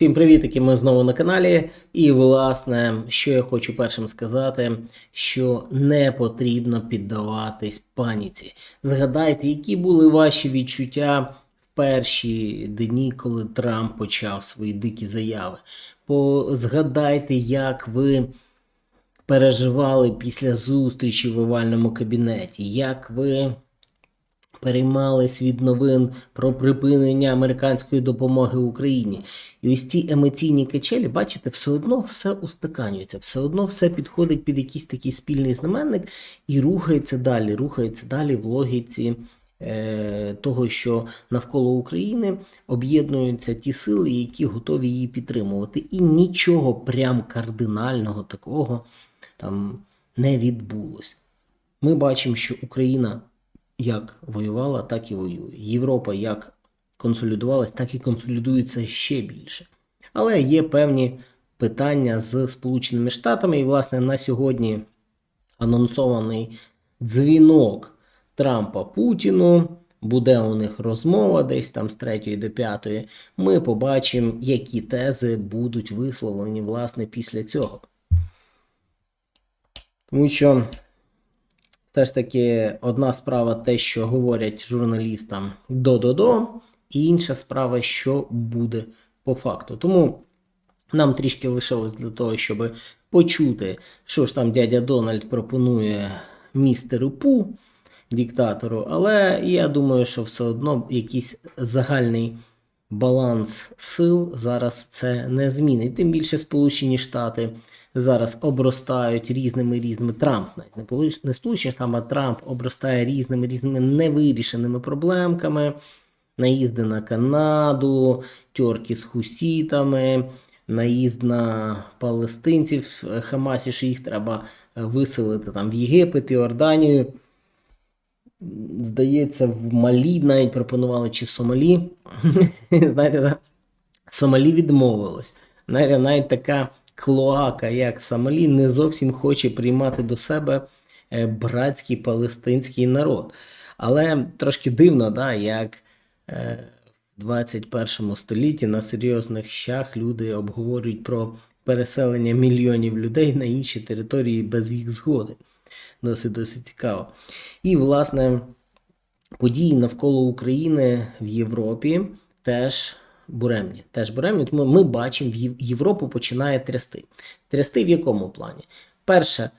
Всім привіт, ми знову на каналі. І, власне, що я хочу першим сказати, що не потрібно піддаватись паніці. Згадайте, які були ваші відчуття в перші дні, коли Трамп почав свої дикі заяви. По... Згадайте, як ви переживали після зустрічі в овальному кабінеті, як ви переймались від новин про припинення американської допомоги Україні. І ось ці емоційні качелі, бачите, все одно все устаканюється, все одно все підходить під якийсь такий спільний знаменник і рухається далі, рухається далі в логіці. е, Того, що навколо України об'єднуються ті сили, які готові її підтримувати, і нічого прям кардинального такого там не відбулось. Ми бачимо, що Україна як воювала, так і воює. Європа як консолідувалась, так і консолідується ще більше. Але є певні питання з Сполученими Штатами, і, власне, на сьогодні анонсований дзвінок Трампа Путіну. Буде у них розмова десь там з 3 до 5. Ми побачимо, які тези будуть висловлені власне після цього. Тому що все ж таки одна справа те, що говорять журналістам до-до-до, і інша справа, що буде по факту. Тому нам трішки лишилось для того, щоб почути, що ж там дядя Дональд пропонує містеру Пу, диктатору, але я думаю, що все одно якийсь загальний баланс сил зараз це не змінить. Тим більше Сполучені Штати зараз обростають різними різними Трамп, навіть не Сполучені Штати, а Трамп обростає різними різними невирішеними проблемками. Наїзди на Канаду, тьорки з хусітами, наїзд на палестинців Хамасі, що їх треба виселити там в Єгипет, Іорданію. Здається, в Малі навіть пропонували чи Сомалі. Знаєте, да? Сомалі відмовилось. Знаєте, навіть така клоака, як Сомалі, не зовсім хоче приймати до себе е, братський палестинський народ. Але трошки дивно, да, як е, в 21 столітті на серйозних щах люди обговорюють про переселення мільйонів людей на інші території без їх згоди. Досить досить цікаво. І, власне, події навколо України в Європі теж буремні. Теж буремні, тому ми бачимо, Європу починає трясти. Трясти в якому плані? Перше,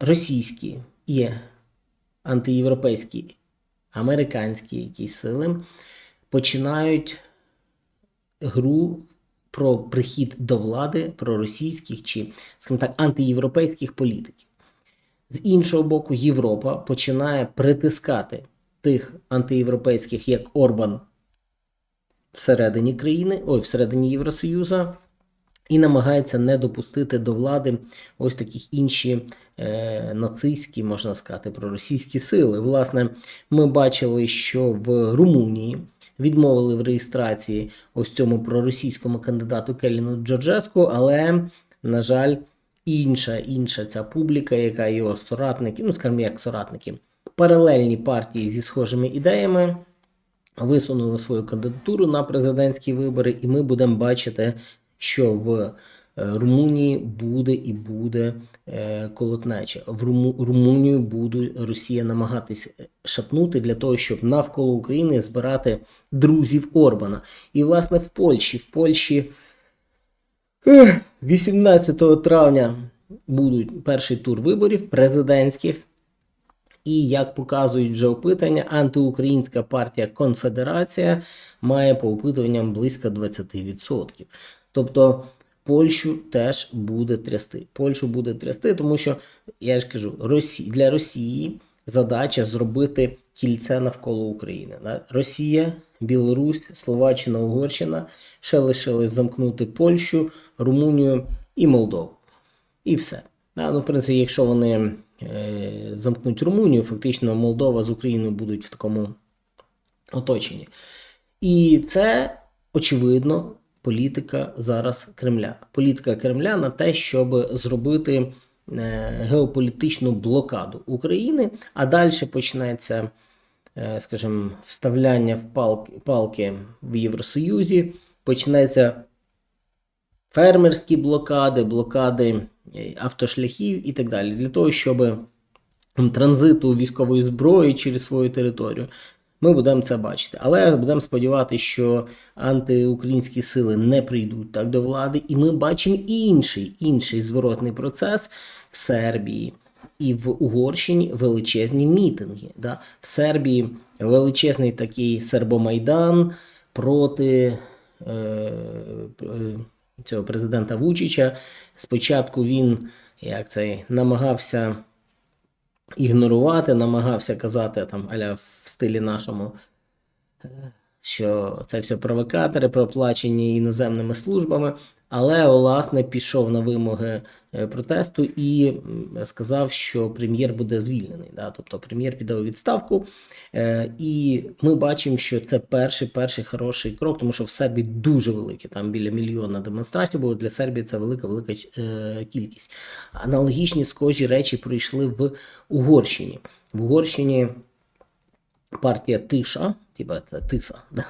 російські і антиєвропейські, американські якісь сили починають гру про прихід до влади проросійських чи, скажімо так, антиєвропейських політиків. З іншого боку, Європа починає притискати тих антиєвропейських, як Орбан всередині країни, ой, всередині Євросоюзу, і намагається не допустити до влади ось таких інші е, нацистські, можна сказати, проросійські сили. Власне, ми бачили, що в Румунії відмовили в реєстрації ось цьому проросійському кандидату Келіну Джорджеску, але, на жаль, інша, інша ця публіка, яка його соратники, ну скажімо, як соратники, паралельні партії зі схожими ідеями висунули свою кандидатуру на президентські вибори, і ми будемо бачити, що в е, Румунії буде і буде е, колотнеча. В Руму, Румунію буде Росія намагатись шапнути для того, щоб навколо України збирати друзів Орбана. І, власне, в Польщі, в Польщі 18 травня будуть перший тур виборів президентських. І як показують вже опитання, антиукраїнська партія Конфедерація має по опитуванням близько 20%. Тобто Польщу теж буде трясти. Польщу буде трясти, тому що я ж кажу, Росі... для Росії задача зробити кільце навколо України. Росія, Білорусь, Словаччина, Угорщина ще лишилось замкнути Польщу, Румунію і Молдову. І все. Да, ну, в принципі, якщо вони е, замкнуть Румунію, фактично Молдова з Україною будуть в такому оточенні. І це, очевидно, політика зараз Кремля. Політика Кремля на те, щоб зробити е, геополітичну блокаду України, а далі почнеться, скажімо, вставляння в палки, палки в Євросоюзі, почнеться фермерські блокади, блокади е, автошляхів і так далі, для того, щоб транзиту військової зброї через свою територію. Ми будемо це бачити. Але будемо сподіватися, що антиукраїнські сили не прийдуть так до влади, і ми бачимо інший, інший зворотний процес в Сербії. І в Угорщині величезні мітинги. Да? В Сербії величезний такий сербомайдан проти е, е, цього президента Вучича. Спочатку він як це, намагався ігнорувати, намагався казати там, аля в стилі нашому, е, що це все провокатори, проплачені іноземними службами. Але власне пішов на вимоги е, протесту і сказав, що прем'єр буде звільнений. Да? Тобто прем'єр піде у відставку. Е, І ми бачимо, що це перший перший хороший крок, тому що в Сербії дуже великі, там біля мільйона демонстрацій було. Для Сербії це велика велика е, кількість. Аналогічні схожі речі пройшли в Угорщині. В Угорщині партія Тиша, типа це Тиса,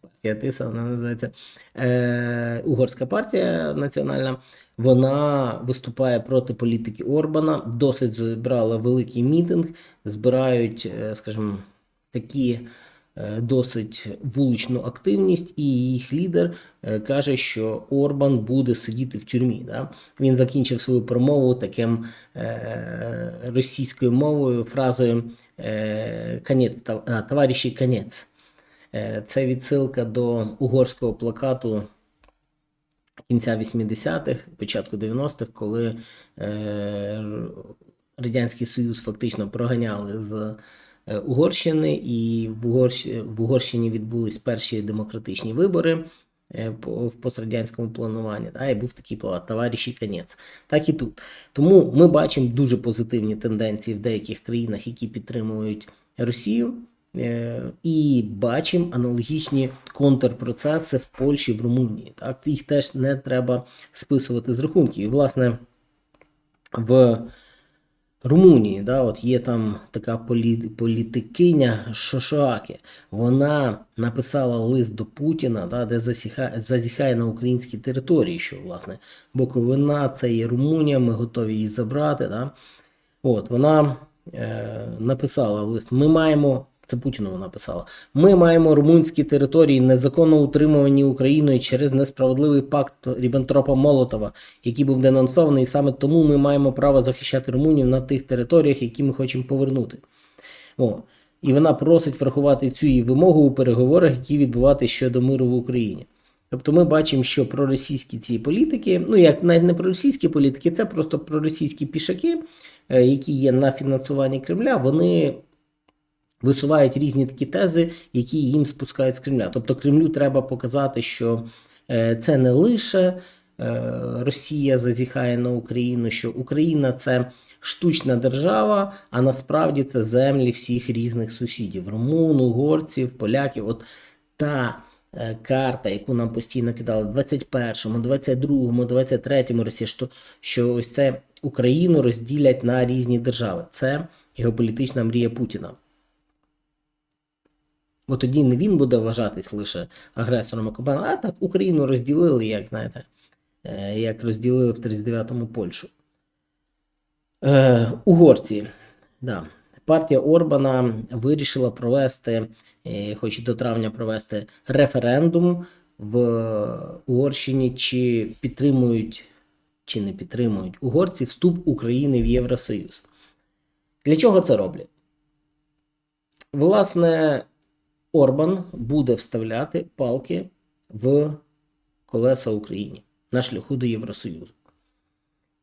партія Тиса, вона називається е, Угорська партія національна. Вона виступає проти політики Орбана. Досить збирала великий мітинг, збирають, е, скажімо, такі досить вуличну активність, і їх лідер е, каже, що Орбан буде сидіти в тюрмі. Да? Він закінчив свою промову таким е, російською мовою фразою е, «Конець, товариші конець. Е, Це відсилка до угорського плакату кінця 80-х, початку 90-х, коли е, Радянський Союз фактично проганяли з е, Угорщини, і в, Угорщ... в Угорщині відбулись перші демократичні вибори е, в пострадянському плануванні. Да, і був такий плакат «Товариші конець. Так і тут. Тому ми бачимо дуже позитивні тенденції в деяких країнах, які підтримують Росію. Е, І бачимо аналогічні контрпроцеси в Польщі, в Румунії. Так, їх теж не треба списувати з рахунків. І, власне, в Румунії, да, от є там така політикиня Шошоакі. Вона написала лист до Путіна, да, де засіхає, зазіхає на українській території, що власне Буковина, це є Румунія, ми готові її забрати. Да. От, вона е, написала лист: ми маємо. Це Путіну написала. Ми маємо румунські території, незаконно утримувані Україною через несправедливий пакт Ріббентропа Молотова, який був денонсований. І саме тому ми маємо право захищати Румунію на тих територіях, які ми хочемо повернути. О. І вона просить врахувати цю її вимогу у переговорах, які відбуватися щодо миру в Україні. Тобто ми бачимо, що проросійські ці політики, ну як навіть не проросійські політики, це просто проросійські пішаки, е, які є на фінансуванні Кремля, вони висувають різні такі тези, які їм спускають з Кремля. Тобто Кремлю треба показати, що е, це не лише е, Росія зазіхає на Україну, що Україна це штучна держава, а насправді це землі всіх різних сусідів: румун, угорців, поляків. От та е, карта, яку нам постійно кидали в 21-му, 22-му, 23-му Росія, що, що ось це Україну розділять на різні держави. Це геополітична мрія Путіна. Бо тоді не він буде вважатись лише агресором окупантом, а так Україну розділили, як знаєте, е, як розділили в 39-му Польщу. Е, угорці. Да. Партія Орбана вирішила провести, е, хоче до травня провести референдум в Угорщині, чи підтримують, чи не підтримують угорці вступ України в Євросоюз. Для чого це роблять? Власне, Орбан буде вставляти палки в колеса Україні на шляху до Євросоюзу.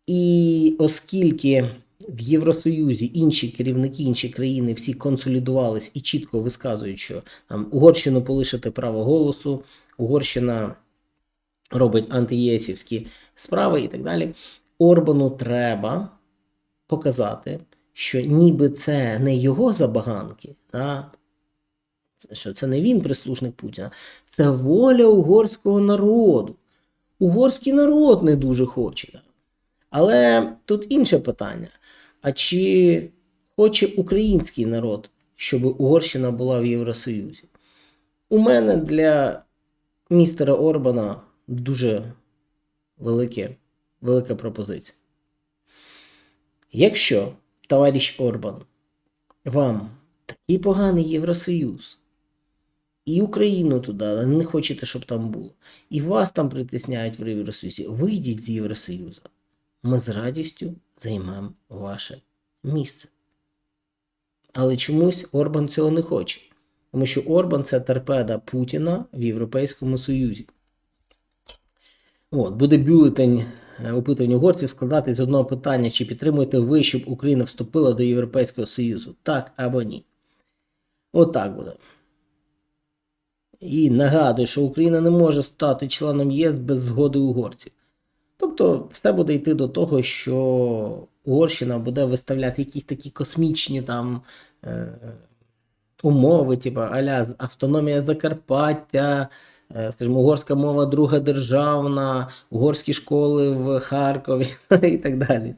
І оскільки в Євросоюзі інші керівники, інші країни всі консолідувались і чітко висказують, що там Угорщину полишити право голосу, Угорщина робить антиєсівські справи і так далі. Орбану треба показати, що ніби це не його забаганки, да? Що це не він прислушник Путіна, це воля угорського народу. Угорський народ не дуже хоче. Але тут інше питання: а чи хоче український народ, щоб Угорщина була в Євросоюзі? У мене для містера Орбана дуже велике, велика пропозиція. Якщо, товариш Орбан, вам такий поганий Євросоюз, і Україну туди, але не хочете, щоб там було, і вас там притисняють в Євросоюзі, вийдіть з Євросоюзу. Ми з радістю займемо ваше місце. Але чомусь Орбан цього не хоче. Тому що Орбан це торпеда Путіна в Європейському Союзі. От, буде бюлетень е, опитування угорців складати з одного питання, чи підтримуєте ви, щоб Україна вступила до Європейського Союзу? Так або ні. Отак От буде. І нагадую, що Україна не може стати членом ЄС без згоди угорців. Тобто, все буде йти до того, що Угорщина буде виставляти якісь такі космічні там е, умови, типу аля автономія Закарпаття, е, скажімо, угорська мова друга державна, угорські школи в Харкові і так далі.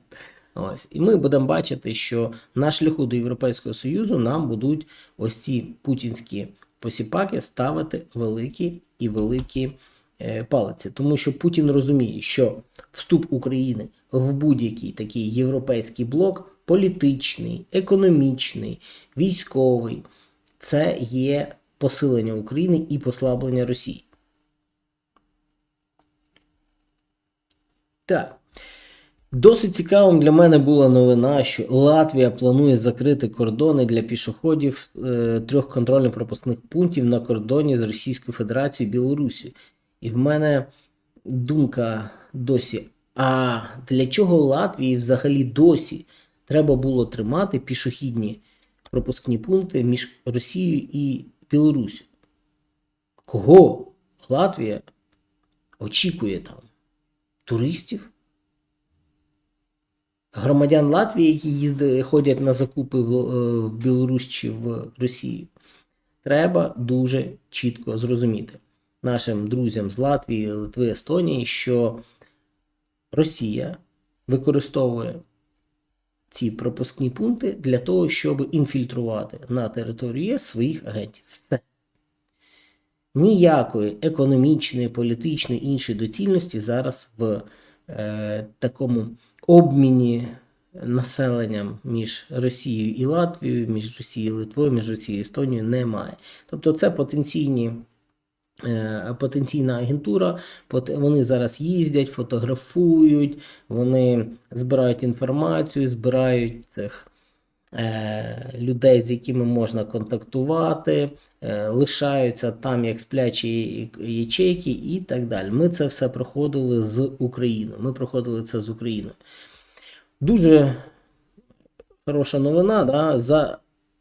Ось. І ми будемо бачити, що на шляху до Європейського Союзу нам будуть ось ці путінські посіпаки ставити великі і великі е, палиці. Тому що Путін розуміє, що вступ України в будь-який такий європейський блок політичний, економічний, військовий це є посилення України і послаблення Росії. Так. Досить цікавим для мене була новина, що Латвія планує закрити кордони для пішоходів е, трьох контрольно-пропускних пунктів на кордоні з Російською Федерацією і Білорусі. І в мене думка досі: а для чого Латвії взагалі досі треба було тримати пішохідні пропускні пункти між Росією і Білорусі? Кого Латвія очікує там? Туристів? Громадян Латвії, які їздили, ходять на закупи в, е, в Білорусь чи в Росію, треба дуже чітко зрозуміти нашим друзям з Латвії, Литви, Естонії, що Росія використовує ці пропускні пункти для того, щоб інфільтрувати на територію ЄС своїх агентів. Все. Ніякої економічної, політичної іншої доцільності зараз в е, такому обміні населенням між Росією і Латвією, між Росією і Литвою, між Росією і Естонією немає. Тобто це потенційні. Е, потенційна агентура, вони зараз їздять, фотографують, вони збирають інформацію, збирають цих людей, з якими можна контактувати, е, лишаються там як сплячі ячейки і так далі. Ми це все проходили з Україною. Ми проходили це з Україною. Дуже хороша новина, да, за,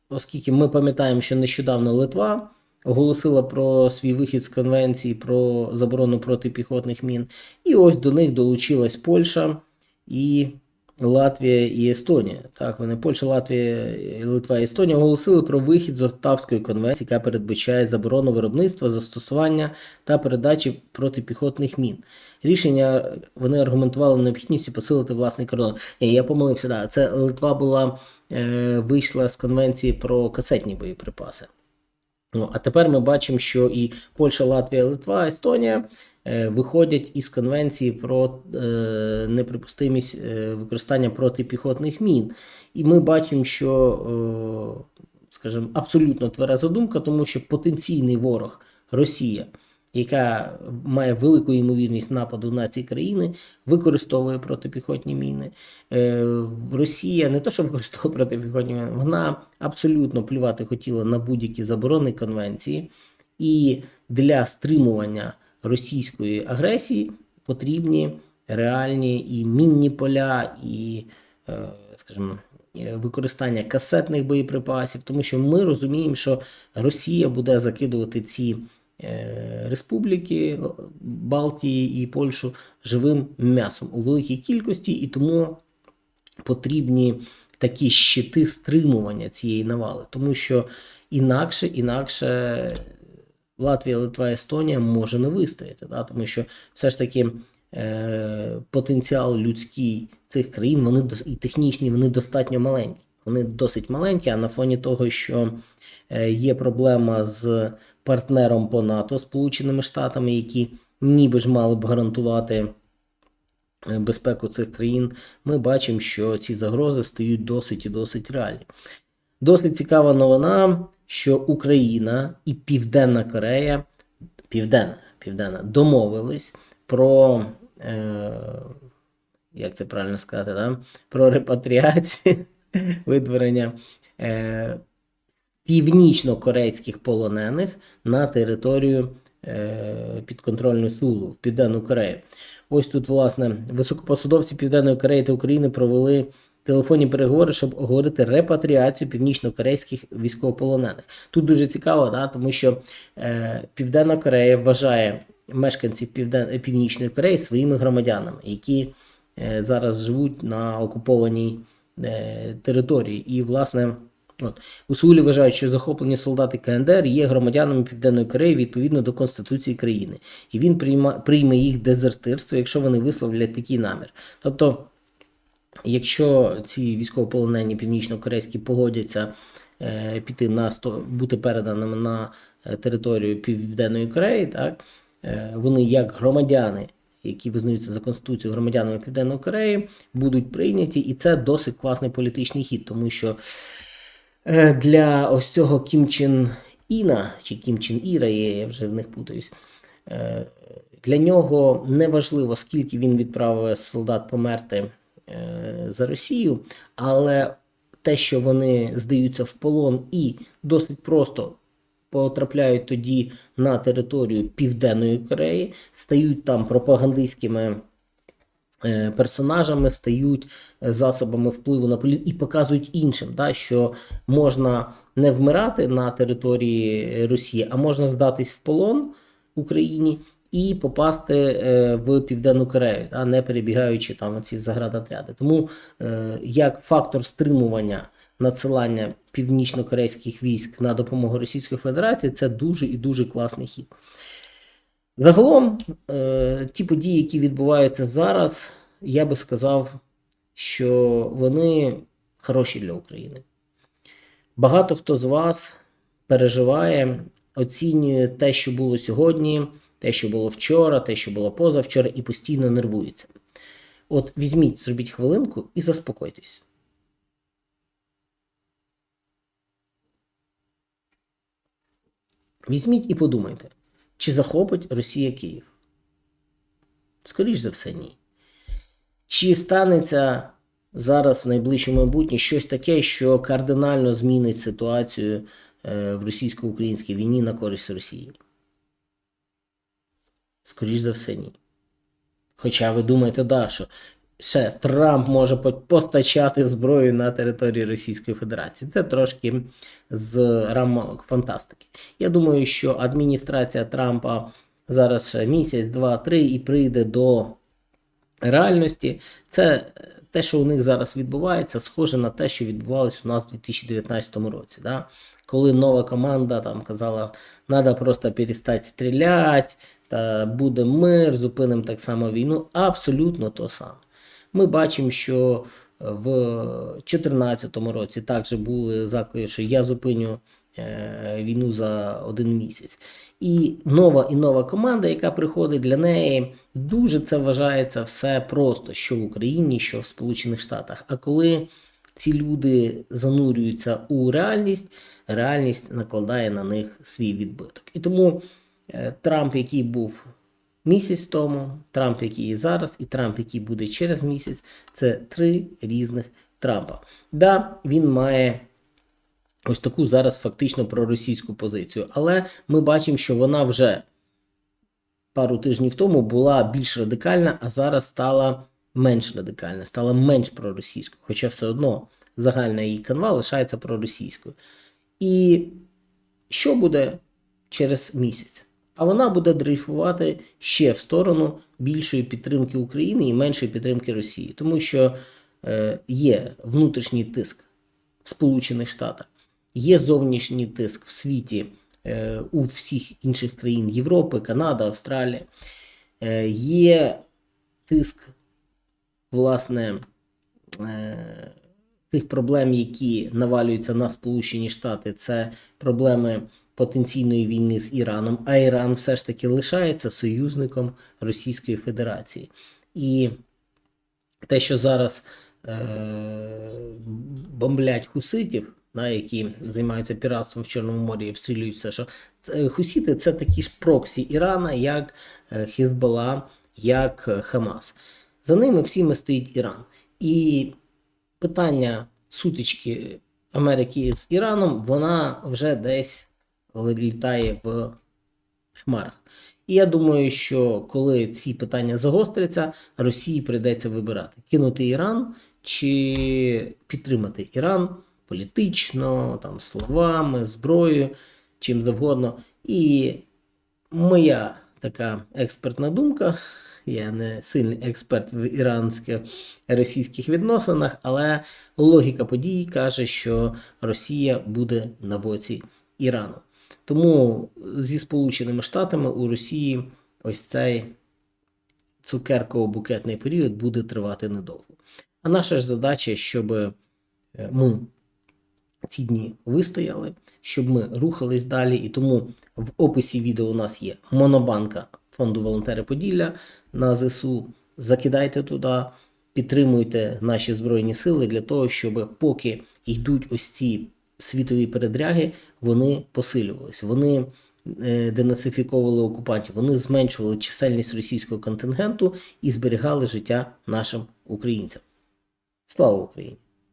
оскільки ми пам'ятаємо, що нещодавно Литва оголосила про свій вихід з конвенції про заборону протипіхотних мін. І ось до них долучилась Польща і Латвія і Естонія. Так, вони Польща, Латвія, Литва і Естонія оголосили про вихід з Оттавської конвенції, яка передбачає заборону виробництва, застосування та передачі протипіхотних мін. Рішення вони аргументували необхідністю посилити власний кордон. Ні, Я помилився, да. Це Литва була е, вийшла з конвенції про касетні боєприпаси. Ну, А тепер ми бачимо, що і Польща, Латвія, Литва, Естонія е, виходять із конвенції про е, неприпустимість е, використання протипіхотних мін. І ми бачимо, що, скажімо, абсолютно твереза думка, тому що потенційний ворог Росія яка має велику ймовірність нападу на ці країни, використовує протипіхотні міни. Е, Росія не то, що використовує протипіхотні міни, вона абсолютно плювати хотіла на будь-які заборони конвенції, і для стримування російської агресії потрібні реальні і мінні поля, і, е, скажімо, Використання касетних боєприпасів, тому що ми розуміємо, що Росія буде закидувати ці республіки Балтії і Польщу живим м'ясом у великій кількості, і тому потрібні такі щити стримування цієї навали, тому що інакше, інакше Латвія, Литва, Естонія може не вистояти, да? тому що все ж таки е, потенціал людський цих країн вони і технічний, вони достатньо маленькі. Вони досить маленькі, а на фоні того, що е, є проблема з партнером по НАТО, Сполученими Штатами, які ніби ж мали б гарантувати е, безпеку цих країн, ми бачимо, що ці загрози стають досить і досить реальні. Досить цікава новина, що Україна і Південна Корея, Південна, Південна домовились про, е, як це правильно сказати, да? про репатріацію, видворення е, північно-корейських полонених на територію е, підконтрольну Сулу в Південну Корею. Ось тут, власне, високопосадовці Південної Кореї та України провели телефонні переговори, щоб оговорити репатріацію північно-корейських військовополонених. Тут дуже цікаво, да, тому що е, Південна Корея вважає мешканців Півден... Північної Кореї своїми громадянами, які е, зараз живуть на окупованій е, території. І, власне, От у вважають, що захоплені солдати КНДР є громадянами Південної Кореї відповідно до Конституції країни, і він прийма, прийме їх дезертирство, якщо вони висловлять такий намір. Тобто, якщо ці військовополонені північно-корейські погодяться е, піти на сто, бути переданими на е, територію Південної Кореї, так е, вони як громадяни. Які визнаються за конституцією громадянами Південної Кореї, будуть прийняті, і це досить класний політичний хід, тому що Е, для ось цього Кім Чен Іна чи Кім Чен Іра, я вже в них путаюсь. Е, для нього не важливо, скільки він відправив солдат померти е, за Росію, але те, що вони здаються в полон і досить просто потрапляють тоді на територію Південної Кореї, стають там пропагандистськими. Е, персонажами стають е, засобами впливу на політ і показують іншим, да, що можна не вмирати на території Росії, а можна здатись в полон Україні і попасти е, в Південну Корею, да, не перебігаючи там ці заградотряди. Тому як фактор стримування надсилання північно-корейських військ на допомогу Російської Федерації, це дуже і дуже класний хід. Загалом, е, ті події, які відбуваються зараз, я би сказав, що вони хороші для України. Багато хто з вас переживає, оцінює те, що було сьогодні, те, що було вчора, те, що було позавчора, і постійно нервується. От візьміть, зробіть хвилинку і заспокойтесь. Візьміть і подумайте. Чи захопить Росія Київ? Скоріш за все, ні. Чи станеться зараз в найближчому майбутнє щось таке, що кардинально змінить ситуацію е, в російсько-українській війні на користь Росії? Скоріш за все, ні. Хоча ви думаєте, да, що ще Трамп може постачати зброю на території Російської Федерації. Це трошки з рамок фантастики. Я думаю, що адміністрація Трампа зараз місяць, два, три і прийде до реальності. Це те, що у них зараз відбувається, схоже на те, що відбувалося у нас у 2019 році. Да? Коли нова команда там казала, треба просто перестати стріляти, та буде мир, зупинимо так само війну. Абсолютно то саме. Ми бачимо, що в 2014 році також були заклики, що я зупиню е, війну за один місяць. І нова і нова команда, яка приходить для неї, дуже це вважається все просто, що в Україні, що в Сполучених Штатах. А коли ці люди занурюються у реальність, реальність накладає на них свій відбиток. І тому е, Трамп, який був місяць тому, Трамп, який є зараз, і Трамп, який буде через місяць, це три різних Трампа. Да, він має. Ось таку зараз фактично проросійську позицію. Але ми бачимо, що вона вже пару тижнів тому була більш радикальна, а зараз стала менш радикальна, стала менш проросійською. Хоча все одно загальна її канва лишається проросійською. І що буде через місяць? А вона буде дрейфувати ще в сторону більшої підтримки України і меншої підтримки Росії, тому що е, є внутрішній тиск в Сполучених Штатах, є зовнішній тиск в світі е, у всіх інших країн Європи, Канада, Австралія, е, є тиск, власне, тих проблем, які навалюються на Сполучені Штати, це проблеми потенційної війни з Іраном, а Іран все ж таки лишається союзником Російської Федерації. І те, що зараз е- бомблять хуситів, да, які займаються піратством в Чорному морі і обстрілюють все, що це, хусіти це такі ж проксі Ірана, як е, Хізбалла, як е, Хамас. За ними всіми стоїть Іран. І питання сутички Америки з Іраном, вона вже десь літає в хмарах. І я думаю, що коли ці питання загостряться, Росії прийдеться вибирати: кинути Іран чи підтримати Іран політично, там, словами, зброєю, чим завгодно. І моя така експертна думка. Я не сильний експерт в іранських російських відносинах, але логіка подій каже, що Росія буде на боці Ірану. Тому зі Сполученими Штатами у Росії ось цей цукерково-букетний період буде тривати недовго. А наша ж задача, щоб е, ми ці дні вистояли, щоб ми рухались далі. І тому в описі відео у нас є монобанка фонду Волонтери Поділля на ЗСУ. Закидайте туди, підтримуйте наші Збройні Сили для того, щоб поки йдуть ось ці світові передряги, вони посилювались. Вони е, денацифіковували окупантів, вони зменшували чисельність російського контингенту і зберігали життя нашим українцям. Слава Україні!